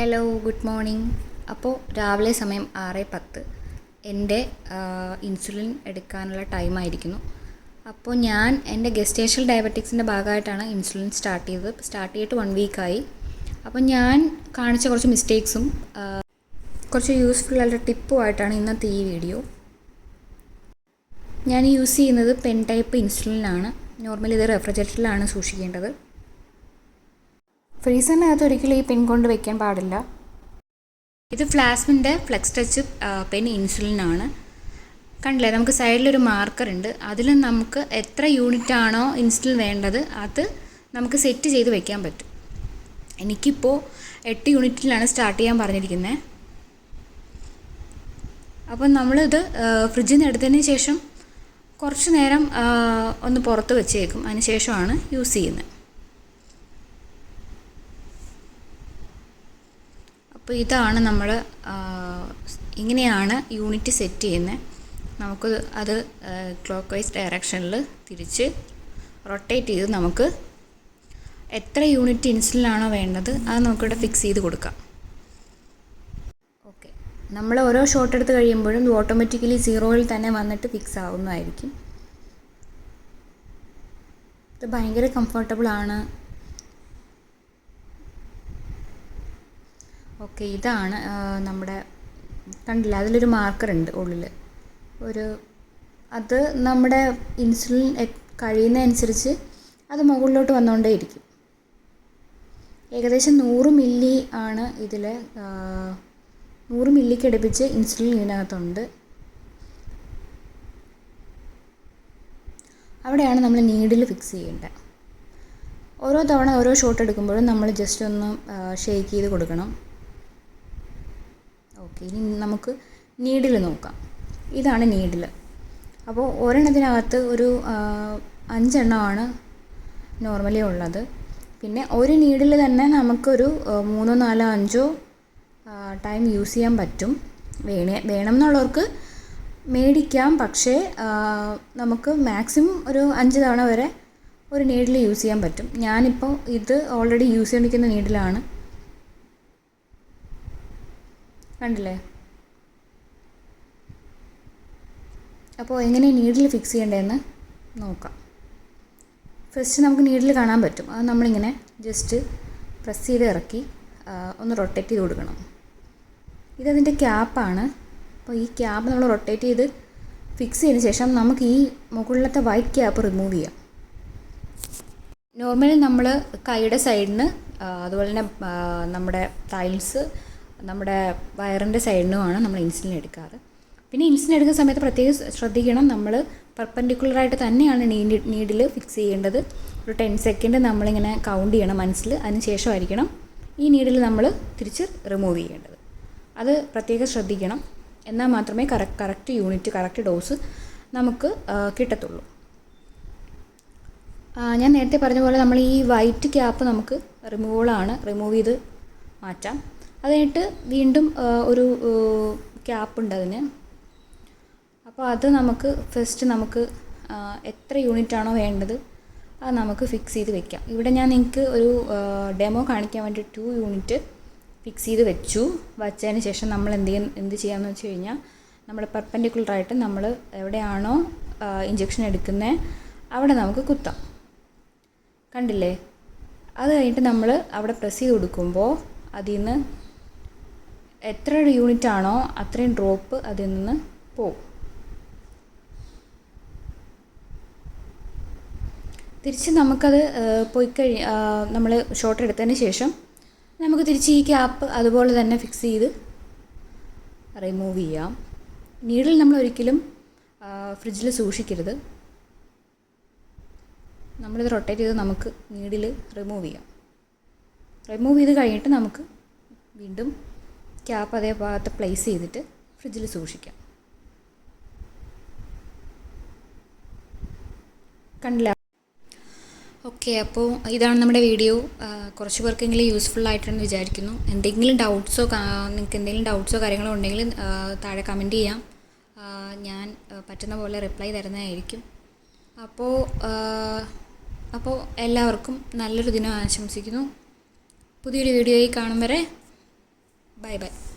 Hello good morning അപ്പോൾ രാവിലെ സമയം ആറ് പത്ത്. എന്റെ ഇൻസുലിൻ എടുക്കാനുള്ള ടൈമായിരിക്കുന്നു അപ്പോൾ ഞാൻ എന്റെ ഗസ്റ്റേഷ്യൽ ഡയബറ്റിക്സിന്റെ ഭാഗമായിട്ടാണ് ഇൻസുലിൻ സ്റ്റാർട്ട് ചെയ്തത്. സ്റ്റാർട്ട് ചെയ്തിട്ട് വൺ വീക്കായി അപ്പോൾ ഞാൻ കാണിച്ച കുറച്ച് മിസ്റ്റേക്സും കുറച്ച് യൂസ്ഫുൾ ആയിട്ടുള്ള ടിപ്പുമായിട്ടാണ് ഇന്നത്തെ ഈ വീഡിയോ ഞാൻ യൂസ് ചെയ്യുന്നത് പെൻ ടൈപ്പ് ഇൻസുലിനാണ് നോർമലി ഇത് റെഫ്രിജറേറ്ററിലാണ് സൂക്ഷിക്കേണ്ടത്. ഫ്രീസറിനകത്ത് ഒരിക്കലും ഈ പെൻ കൊണ്ട് വെക്കാൻ പാടില്ല. ഇത് ഫ്ലാസ്മിന്റെ ഫ്ലെക്സ് ടച്ച് പെൻ ഇൻസുലിനാണ്. കണ്ടില്ലേ നമുക്ക് സൈഡിലൊരു മാർക്കർ ഉണ്ട് അതിൽ നമുക്ക് എത്ര യൂണിറ്റ് ആണോ ഇൻസുലിൻ വേണ്ടത് അത് നമുക്ക് സെറ്റ് ചെയ്ത് വെക്കാൻ പറ്റും. എനിക്കിപ്പോൾ എട്ട് യൂണിറ്റിലാണ് സ്റ്റാർട്ട് ചെയ്യാൻ പറഞ്ഞിരിക്കുന്നത് അപ്പം നമ്മളിത് ഫ്രിഡ്ജിൽ നിന്ന് എടുത്തതിന് ശേഷം കുറച്ച് നേരം ഒന്ന് പുറത്ത് വെച്ചേക്കും. അതിന് ശേഷമാണ് യൂസ് ചെയ്യുന്നത്. അപ്പോൾ ഇതാണ് നമ്മൾ ഇങ്ങനെയാണ് യൂണിറ്റ് സെറ്റ് ചെയ്യുന്നത് നമുക്ക് അത് ക്ലോക്ക് വൈസ് ഡയറക്ഷനിൽ തിരിച്ച് റൊട്ടേറ്റ് ചെയ്ത് നമുക്ക് എത്ര യൂണിറ്റ് ഇൻസുലിനാണോ വേണ്ടത് അത് നമുക്കിവിടെ ഫിക്സ് ചെയ്ത് കൊടുക്കാം. ഓക്കെ നമ്മൾ ഓരോ ഷോട്ട് എടുത്ത് കഴിയുമ്പോഴും ഓട്ടോമാറ്റിക്കലി സീറോയിൽ തന്നെ വന്നിട്ട് ഫിക്സ് ആവുന്നതായിരിക്കും. ഇത് ഭയങ്കര കംഫർട്ടബിൾ ആണ്. ഓക്കെ ഇതാണ് നമ്മുടെ കണ്ടില്ല അതിലൊരു മാർക്കർ ഉണ്ട് ഉള്ളിൽ ഒരു അത് നമ്മുടെ ഇൻസുലിൻ കഴിയുന്നതനുസരിച്ച് അത് മുകളിലോട്ട് വന്നുകൊണ്ടേ ഇരിക്കും ഏകദേശം നൂറ് മില്ലി ആണ് ഇതിൽ നൂറ് മില്ലിക്ക് അടുപ്പിച്ച് ഇൻസുലിൻ ഇതിനകത്തുണ്ട്. അവിടെയാണ് നമ്മൾ നീഡിൽ ഫിക്സ് ചെയ്യേണ്ടത് ഓരോ തവണ ഓരോ ഷോട്ട് എടുക്കുമ്പോഴും നമ്മൾ ജസ്റ്റ് ഒന്ന് ഷേക്ക് ചെയ്ത് കൊടുക്കണം. ഓക്കെ ഇനി നമുക്ക് നീഡിൽ നോക്കാം. ഇതാണ് നീഡിൽ അപ്പോൾ ഒരെണ്ണത്തിനകത്ത് ഒരു അഞ്ചെണ്ണമാണ് നോർമലി ഉള്ളത്. പിന്നെ ഒരു നീഡിൽ തന്നെ നമുക്കൊരു മൂന്നോ നാലോ അഞ്ചോ ടൈം യൂസ് ചെയ്യാൻ പറ്റും. വേണേ വേണം എന്നുള്ളവർക്ക് മേടിക്കാം. പക്ഷേ നമുക്ക് മാക്സിമം ഒരു അഞ്ച് തവണ വരെ ഒരു നീഡിൽ യൂസ് ചെയ്യാൻ പറ്റും. ഞാനിപ്പോൾ ഇത് ഓൾറെഡി യൂസ് ചെയ്തിരിക്കുന്ന നീഡിലാണ് കണ്ടില്ലേ? അപ്പോൾ എങ്ങനെ നീഡിൽ ഫിക്സ് ചെയ്യേണ്ടതെന്ന് നോക്കാം. ഫസ്റ്റ് നമുക്ക് നീഡിൽ കാണാൻ പറ്റും. അത് നമ്മളിങ്ങനെ ജസ്റ്റ് പ്രസ് ചെയ്ത് ഇറക്കി ഒന്ന് റൊട്ടേറ്റ് ചെയ്ത് കൊടുക്കണം. ഇതതിന്റെ ക്യാപ്പാണ് അപ്പോൾ ഈ ക്യാപ്പ് നമ്മൾ റൊട്ടേറ്റ് ചെയ്ത് ഫിക്സ് ചെയ്തതിന് ശേഷം നമുക്ക് ഈ മുകളിലത്തെ വൈറ്റ് ക്യാപ്പ് റിമൂവ് ചെയ്യാം. നോർമലി നമ്മൾ കൈയുടെ സൈഡിന് അതുപോലെ തന്നെ നമ്മുടെ ടൈൽസ് നമ്മുടെ വയറിന്റെ സൈഡിനുമാണ് നമ്മൾ ഇൻസുലിൻ എടുക്കാറ്. പിന്നെ ഇൻസുലിൻ എടുക്കുന്ന സമയത്ത് പ്രത്യേകം ശ്രദ്ധിക്കണം. നമ്മൾ പെർപ്പൻഡിക്കുലറായിട്ട് തന്നെയാണ് നീഡി നീഡിൽ ഫിക്സ് ചെയ്യേണ്ടത്. ഒരു ടെൻ സെക്കൻഡ് നമ്മളിങ്ങനെ കൗണ്ട് ചെയ്യണം മനസ്സിൽ അതിന് ശേഷമായിരിക്കണം ഈ നീഡിൽ നമ്മൾ തിരിച്ച് റിമൂവ് ചെയ്യേണ്ടത്. അത് പ്രത്യേകം ശ്രദ്ധിക്കണം. എന്നാൽ മാത്രമേ correct correct unit correct dose നമുക്ക് കിട്ടത്തുള്ളൂ. ഞാൻ നേരത്തെ പറഞ്ഞ പോലെ നമ്മൾ ഈ വൈറ്റ് ക്യാപ്പ് നമുക്ക് റിമൂവാണ് റിമൂവ് ചെയ്ത് മാറ്റാം. അത് വീണ്ടും ഒരു ക്യാപ്പ് ഉണ്ട് അതിന്. അപ്പോൾ അത് നമുക്ക് ഫസ്റ്റ് നമുക്ക് എത്ര യൂണിറ്റ് ആണോ വേണ്ടത് അത് നമുക്ക് ഫിക്സ് ചെയ്ത് വെക്കാം. ഇവിടെ ഞാൻ നിങ്ങൾക്ക് ഒരു ഡെമോ കാണിക്കാൻ വേണ്ടി ടു യൂണിറ്റ് ഫിക്സ് ചെയ്ത് വെച്ചു. വച്ചതിന് ശേഷം നമ്മൾ എന്ത് ചെയ്യാൻ എന്ത് ചെയ്യാമെന്ന് വെച്ച് കഴിഞ്ഞാൽ നമ്മൾ പെർപ്പൻഡിക്കുലറായിട്ട് നമ്മൾ എവിടെയാണോ ഇഞ്ചക്ഷൻ എടുക്കുന്നത് അവിടെ നമുക്ക് കുത്താം. കണ്ടില്ലേ? അത് കഴിഞ്ഞിട്ട് നമ്മൾ അവിടെ പ്രസ് ചെയ്ത് കൊടുക്കുമ്പോൾ അതിൽ നിന്ന് എത്ര യൂണിറ്റ് ആണോ അത്രയും ഡ്രോപ്പ് അതിൽ നിന്ന് പോവും. തിരിച്ച് നമുക്കത് പോയി കഴി നമ്മൾ ഷോട്ട് എടുത്തതിന് ശേഷം നമുക്ക് തിരിച്ച് ഈ ക്യാപ്പ് അതുപോലെ തന്നെ ഫിക്സ് ചെയ്ത് റിമൂവ് ചെയ്യാം. നീഡിൽ നമ്മൾ ഒരിക്കലും ഫ്രിഡ്ജിൽ സൂക്ഷിക്കരുത്. നമ്മളിത് റൊട്ടേറ്റ് ചെയ്ത് നമുക്ക് നീഡിൽ റിമൂവ് ചെയ്യാം. റിമൂവ് ചെയ്ത് കഴിഞ്ഞിട്ട് നമുക്ക് വീണ്ടും ക്യാപ്പ് അതേ ഭാഗത്ത് പ്ലേസ് ചെയ്തിട്ട് ഫ്രിഡ്ജിൽ സൂക്ഷിക്കാം. കണ്ടില്ല? ഓക്കെ അപ്പോൾ ഇതാണ് നമ്മുടെ വീഡിയോ കുറച്ച് പേർക്കെങ്കിലും യൂസ്ഫുൾ ആയിട്ടെന്ന് വിചാരിക്കുന്നു. എന്തെങ്കിലും ഡൗട്ട്സോ നിങ്ങൾക്ക് എന്തെങ്കിലും ഡൗട്ട്സോ കാര്യങ്ങളോ ഉണ്ടെങ്കിൽ താഴെ കമന്റ് ചെയ്യാം. ഞാൻ പറ്റുന്ന പോലെ റിപ്ലൈ തരുന്നതായിരിക്കും. അപ്പോൾ അപ്പോൾ എല്ലാവർക്കും നല്ലൊരു ദിനം ആശംസിക്കുന്നു. പുതിയൊരു വീഡിയോയിൽ കാണും വരെ 拜拜。